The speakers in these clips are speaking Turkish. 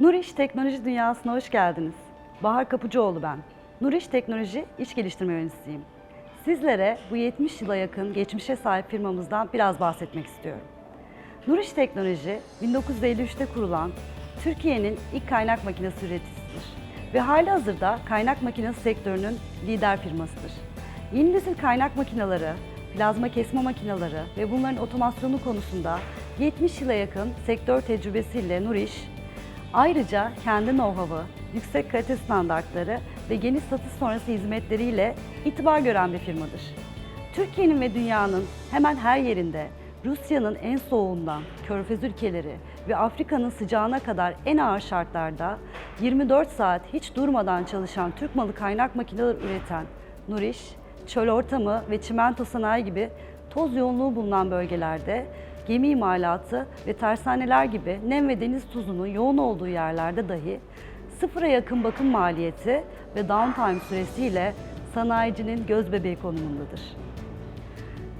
Nuriş Teknoloji Dünyası'na hoş geldiniz. Bahar Kapıcıoğlu ben. Nuriş Teknoloji İş Geliştirme Yöneticisiyim. Sizlere bu 70 yıla yakın geçmişe sahip firmamızdan biraz bahsetmek istiyorum. Nuriş Teknoloji, 1953'te kurulan Türkiye'nin ilk kaynak makinesi üreticisidir ve hali hazırda kaynak makinesi sektörünün lider firmasıdır. Yeni nesil kaynak makineleri, plazma kesme makineleri ve bunların otomasyonu konusunda 70 yıla yakın sektör tecrübesiyle Nuriş, ayrıca kendi know-how'ı, yüksek kalite standartları ve geniş satış sonrası hizmetleriyle itibar gören bir firmadır. Türkiye'nin ve dünyanın hemen her yerinde Rusya'nın en soğuğundan Körfez ülkeleri ve Afrika'nın sıcağına kadar en ağır şartlarda 24 saat hiç durmadan çalışan Türk malı kaynak makineler üreten Nuriş, çöl ortamı ve çimento sanayi gibi toz yoğunluğu bulunan bölgelerde gemi imalatı ve tersaneler gibi nem ve deniz tuzunun yoğun olduğu yerlerde dahi sıfıra yakın bakım maliyeti ve downtime süresiyle sanayicinin göz bebeği konumundadır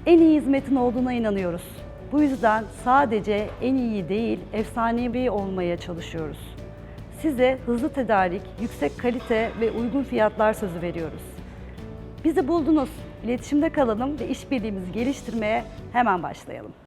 en iyi hizmetin olduğuna inanıyoruz. Bu yüzden sadece en iyi değil, efsanevi olmaya çalışıyoruz. Size hızlı tedarik, yüksek kalite ve uygun fiyatlar sözü veriyoruz. Bizi buldunuz. İletişimde kalalım ve işbirliğimizi geliştirmeye hemen başlayalım.